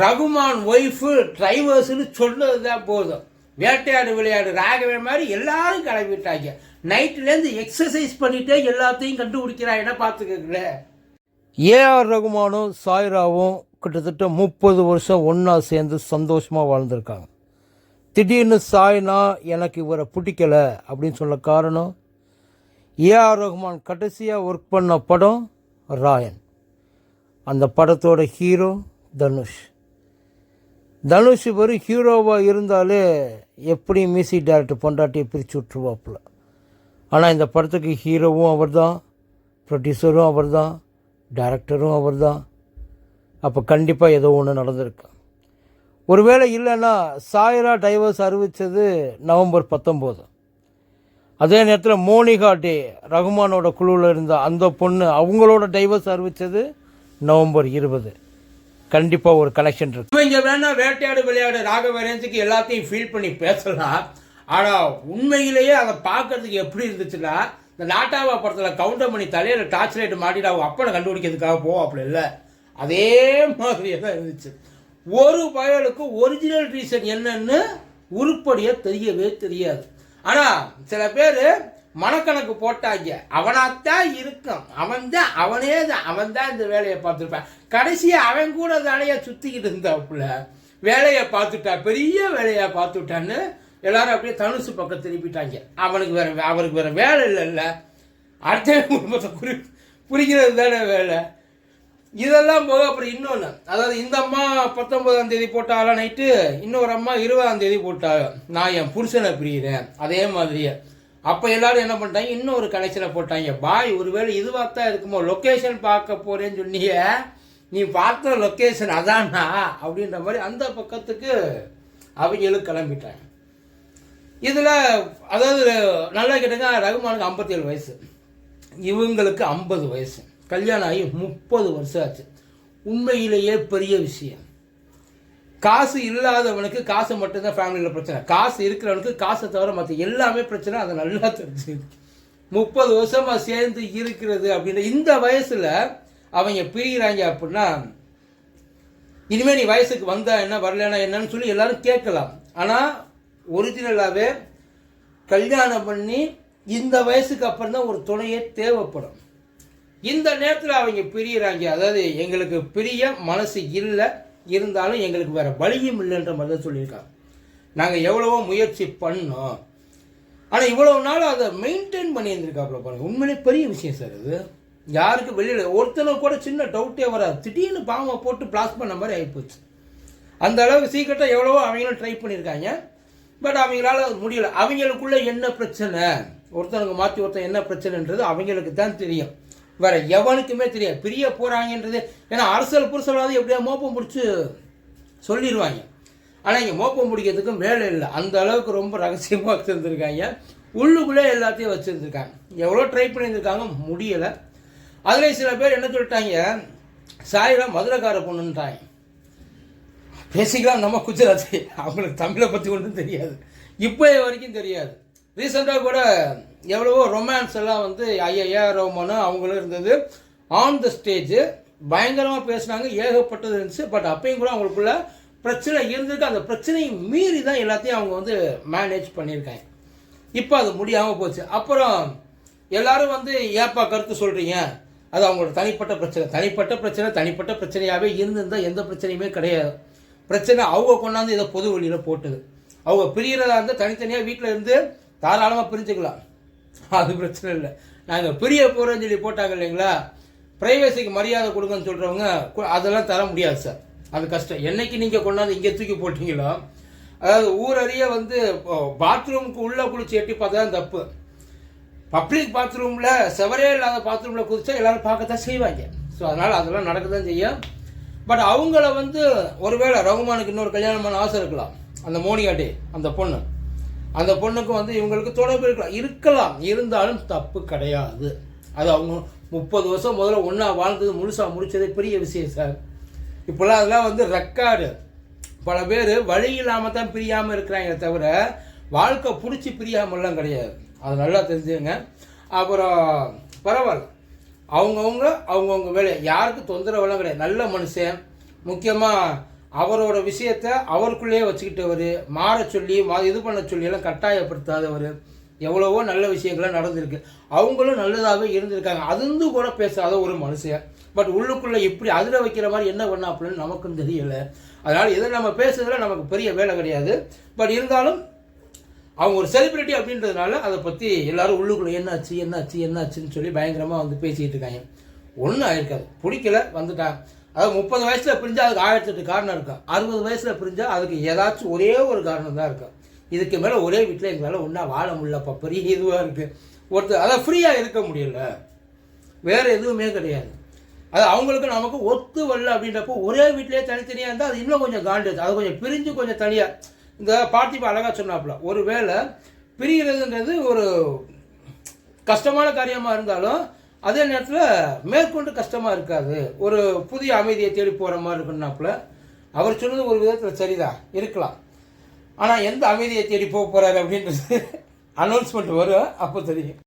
Rahman wife டிரைவர்ஸ்னு சொன்னது தான் போதும். வேட்டையாடு விளையாடு ராகவே மாதிரி எல்லாரும் கிளம்பிட்டாங்க. நைட்லேருந்து எக்ஸசைஸ் பண்ணிட்டே எல்லாத்தையும் கண்டுபிடிக்கிறாங்கன்னா பார்த்துக்கங்களேன் ஏஆர் ரகுமானும் சாய்ராவும் கிட்டத்தட்ட முப்பது வருஷம் ஒன்றா சேர்ந்து சந்தோஷமாக வாழ்ந்திருக்காங்க. திடீர்னு சாய்னா எனக்கு இவரை பிடிக்கல அப்படின்னு சொல்ல காரணம் ஏஆர் ரகுமான் கடைசியாக ஒர்க் பண்ண படம் ராயன். அந்த படத்தோட ஹீரோ தனுஷ். தனுஷ் வெறும் ஹீரோவாக இருந்தாலே எப்படி மியூசிக் டைரக்டர் பொண்டாட்டியை பிரித்து விட்ருவாப்புல ஆனால் இந்த படத்துக்கு ஹீரோவும் அவர் தான் ப்ரொடியூசரும் அவர் தான் டேரக்டரும் அவர் தான் அப்போ கண்டிப்பாக ஏதோ ஒன்று நடந்திருக்கு. ஒருவேளை இல்லைன்னா சாயரா டைவர்ஸ் அறிவித்தது நவம்பர் பத்தொம்போது அதே நேரத்தில் மோனிகா டே ரகுமானோட குழுவில் இருந்த அந்த பொண்ணு அவங்களோட டைவர்ஸ் அறிவித்தது நவம்பர் இருபது. கண்டிப்பாக ஒரு கலெக்ஷன் இருக்கு. இங்கே வேணா வேட்டையாடு விளையாடு ராகவரேஞ்சுக்கு எல்லாத்தையும் ஃபீல் பண்ணி பேசலாம். ஆனால் உண்மையிலேயே அதை பார்க்கறதுக்கு எப்படி இருந்துச்சுன்னா இந்த நாட்டாவா படத்தில் கவுண்டர் பண்ணி தலையில் டார்ச் லைட் மாட்டிட்டு அவங்க அப்பனை கண்டுபிடிக்கிறதுக்காக போவாப்புல இல்லை. அதே மாதிரியே தான் இருந்துச்சு. ஒரு பயலுக்கு ஒரிஜினல் ரீசன் என்னன்னு உருப்படியாக தெரியவே தெரியாது. ஆனால் சில பேர் மனக்கணக்கு போட்டாங்க. அவனாத்தான் இருக்கும் அவன் தான் அவனே தான் அவன் தான் இந்த வேலையை பார்த்துருப்பான். கடைசியாக அவன் கூட தானையா சுற்றிக்கிட்டு இருந்தாப்புல. வேலையை பார்த்துட்டா பெரிய வேலையை பார்த்துட்டான்னு எல்லாரும் அப்படியே தனுசு பக்கம் திருப்பிட்டாங்க அவனுக்கு வேற அவருக்கு வேற வேலை இல்லைல்ல. அடுத்த குடும்பத்தை குறி புரிகிறது தானே வேலை. இதெல்லாம் போக அப்புறம் இன்னொன்று அதாவது இந்த அம்மா பத்தொன்பதாம் தேதி போட்டாலாம் நைட்டு இன்னொரு அம்மா இருபதாம் தேதி போட்டாங்க நான் என் புருஷனை பிரியிறேன். அதே மாதிரியே. அப்போ எல்லாரும் என்ன பண்ணிட்டாங்க? இன்னொரு கனெக்ஷனை போட்டாங்க. பாய் ஒருவேளை இதுவாக தான் இருக்குமோ? லொக்கேஷன் பார்க்க போகிறேன்னு சொன்னிய நீ பார்த்த லொக்கேஷன் அதானா? அப்படின்ற மாதிரி அந்த பக்கத்துக்கு அவங்களும் கிளம்பிட்டாங்க. இதில் அதாவது நல்லா கேட்டுங்க ரகுமானுக்கு ஐம்பத்தேழு வயசு. இவங்களுக்கு ஐம்பது வயசு. கல்யாணம் ஆகி முப்பது வருஷம் ஆச்சு. உண்மையிலேயே பெரிய விஷயம். காசு இல்லாதவனுக்கு காசு மட்டும்தான் ஃபேமிலியில் பிரச்சனை. காசு இருக்கிறவனுக்கு காசை தவிர மற்ற எல்லாமே பிரச்சனை அதை நல்லா தெரிஞ்சு முப்பது வருஷமாக சேர்ந்து இருக்கிறது அப்படின்ற இந்த வயசில் அவங்க பிரிகிறாங்க அப்படின்னா இனிமேல் நீ வயசுக்கு வந்தா என்ன வரலனா என்னன்னு சொல்லி எல்லாரும் கேட்கலாம். ஆனால் ஒரிஜினலாகவே கல்யாணம் பண்ணி இந்த வயசுக்கு அப்புறம் தான் ஒரு துணையே தேவைப்படும். இந்த நேரத்தில் அவங்க பிரியிறாங்க. அதாவது எங்களுக்கு பிரிய மனசு இல்லை. இருந்தாலும் எங்களுக்கு வேற வழியும் இல்லைன்ற மாதிரி தான் சொல்லியிருக்காங்க. நாங்கள் எவ்வளவோ முயற்சி பண்ணோம். ஆனால் இவ்வளவு நாள் அதை மெயின்டைன் பண்ணியிருந்திருக்காப்புல பாருங்க. உண்மையிலே பெரிய விஷயம் சார் இது யாருக்கு வெளியில் ஒருத்தனுக்கு கூட சின்ன டவுட்டே வராது. திடீர்னு பாம்பை போட்டு பிளாஸ் பண்ண மாதிரி ஆகிப்போச்சு அந்த அளவுக்கு சீக்கிரட்டாக எவ்வளவோ அவங்களும் ட்ரை பண்ணியிருக்காங்க. பட் அவங்களால அது முடியல. அவங்களுக்குள்ள என்ன பிரச்சனை? ஒருத்தனுக்கு மாற்றி ஒருத்தன் என்ன பிரச்சனைன்றது அவங்களுக்கு தான் தெரியும். வேற எவனுக்குமே தெரியாது. பிரிய போகிறாங்கன்றது ஏன்னா அரசியல் புரிசலாவது எப்படியா மோப்பம் முடிச்சு சொல்லிடுவாங்க ஆனால் இங்கே மோப்பம் முடிக்கிறதுக்கும் வேலை இல்லை. அந்த அளவுக்கு ரொம்ப ரகசியமாக வச்சுருந்துருக்காங்க. உள்ளுக்குள்ளே எல்லாத்தையும் வச்சுருந்துருக்காங்க. எவ்வளோ ட்ரை பண்ணியிருந்துருக்காங்க முடியலை. அதில் சில பேர் என்ன சொல்லிட்டாங்க? சாயிரம் மதுரைக்கார பொண்ணுன்ட்டாங்க பேசிக்கலாம் நம்ம குஜராத்தி. அவங்களுக்கு தமிழை பற்றி ஒன்றும் தெரியாது. இப்போ வரைக்கும் தெரியாது. ரீசெண்டாக கூட எவ்வளவோ ரொமான்ஸ் எல்லாம் வந்து ஐயா ரோமனும் அவங்களும் இருந்தது. ஆன் த ஸ்டேஜ் பயங்கரமாக பேசினாங்க ஏகப்பட்டது இருந்துச்சு. பட் அப்பயும் கூட அவங்களுக்குள்ள பிரச்சனை இருந்திருக்கு. அந்த பிரச்சனையை மீறி தான் எல்லாத்தையும் அவங்க வந்து மேனேஜ் பண்ணியிருக்காங்க. இப்போ அது முடியாமல் போச்சு. அப்புறம் எல்லாரும் வந்து ஏப்பா கருத்து சொல்கிறீங்க அது அவங்களோட தனிப்பட்ட பிரச்சனை. தனிப்பட்ட பிரச்சனை தனிப்பட்ட பிரச்சனையாகவே இருந்திருந்தால் எந்த பிரச்சனையுமே கிடையாது. பிரச்சனை அவங்க கொண்டாந்து இதை பொது வழியில் போட்டது. அவங்க பிரியறதா இருந்தால் தனித்தனியாக வீட்டில் இருந்து தாராளமாக பிரிஞ்சுக்கலாம். அது பிரச்சனை இல்லை. நாங்கள் பெரிய போகிறோன்னு சொல்லி போட்டாங்க இல்லைங்களா? ப்ரைவேசிக்கு மரியாதை கொடுங்கன்னு சொல்கிறவங்க அதெல்லாம் தர முடியாது சார். அது கஷ்டம். என்னைக்கு நீங்கள் கொண்டாந்து இங்கே தூக்கி போட்டீங்களோ அதாவது ஊரறிய வந்து பாத்ரூமுக்கு உள்ளே குளிச்சு எட்டி பார்த்தா தான் தப்பு. பப்ளிக் பாத்ரூமில் செவரே இல்லாத பாத்ரூமில் குதிச்சா எல்லோரும் பார்க்கத்தான் செய்வாங்க. ஸோ அதனால் அதெல்லாம் நடக்க தான் செய்யும். பட் அவங்கள வந்து ஒருவேளை ரகுமானுக்கு இன்னொரு கல்யாணம் பண்ண ஆசை இருக்கலாம். அந்த மோனியாட்டி அந்த பொண்ணு. அந்த பொண்ணுக்கு வந்து இவங்களுக்கு தொடர்பு இருக்கலாம். இருக்கலாம். இருந்தாலும் தப்பு கிடையாது. அது அவங்க முப்பது வருஷம் முதல்ல ஒன்றா வாழ்ந்தது முழுசாக முடித்ததே பெரிய விஷயம் சார். இப்போல்லாம் அதெல்லாம் வந்து ரெக்கார்டு பல பேர் வழி இல்லாமல் தான் பிரியாமல் இருக்கிறாங்களே தவிர வாழ்க்கை பிடிச்சி பிரியாமல்லாம் கிடையாது. அது நல்லா தெரிஞ்சுங்க அப்புறம் பரவாயில்ல. அவங்கவுங்க அவங்கவுங்க வேலை யாருக்கும் தொந்தரவெல்லாம் கிடையாது. நல்ல மனுஷன். முக்கியமாக அவரோட விஷயத்த அவருக்குள்ளேயே வச்சுக்கிட்டவர் மாற சொல்லி மா இது பண்ண சொல்லியெல்லாம் கட்டாயப்படுத்தாதவர். எவ்வளவோ நல்ல விஷயங்கள்லாம் நடந்திருக்கு. அவங்களும் நல்லதாகவே இருந்திருக்காங்க. அதுந்து கூட பேசாத ஒரு மனுஷன். பட் உள்ளுக்குள்ளே இப்படி அதில் வைக்கிற மாதிரி என்ன பண்ண அப்படின்னு நமக்கும் தெரியல. அதனால் இதை நம்ம பேசுறதுல நமக்கு பெரிய வேலை கிடையாது. பட் இருந்தாலும் அவங்க ஒரு செலிபிரிட்டி அப்படின்றதுனால அதை பற்றி எல்லாரும் உள்ளுக்குள்ளே என்னாச்சு என்னாச்சு என்னாச்சுன்னு சொல்லி பயங்கரமாக வந்து பேசிக்கிட்டு இருக்காங்க. ஒன்றும் ஆயிருக்காது. பிடிக்கல வந்துட்டான். அதாவது முப்பது வயசில் பிரிஞ்சால் அதுக்கு ஆயிரத்தெட்டு காரணம் இருக்கும் அறுபது வயசில் பிரிஞ்சால் அதுக்கு ஏதாச்சும் ஒரே ஒரு காரணம் தான் இருக்கும் இதுக்கு மேலே ஒரே வீட்டில் எங்களால் ஒன்றா வாழ முடியலப்பா. பெரிய இதுவாக இருக்குது ஒருத்தர் அதை ஃப்ரீயாக இருக்க முடியல. வேறு எதுவுமே கிடையாது. அது அவங்களுக்கு நமக்கு ஒத்து வரல அப்படின்றப்போ ஒரே வீட்டிலே தனித்தனியாக இருந்தால் அது இன்னும் கொஞ்சம் காண்டு அது கொஞ்சம் பிரிஞ்சு கொஞ்சம் தனியாக இந்த பார்த்திபா அழகாக சொன்னாப்புல ஒரு வேளை பிரிகிறதுன்றது ஒரு கஷ்டமான காரியமாக இருந்தாலும் அதே நேரத்தில் மேற்கொண்டு கஷ்டமாக இருக்காது. ஒரு புதிய அமைதியை தேடி போகிற மாதிரி இருக்குன்னாப்புல அவர் சொன்னது ஒரு விதத்தில் சரிதான். இருக்கலாம். ஆனால் எந்த அமைதியை தேடி போக போகிறாரு அப்படின்றது அனௌன்ஸ்மெண்ட் வரும் அப்போ தெரியும்.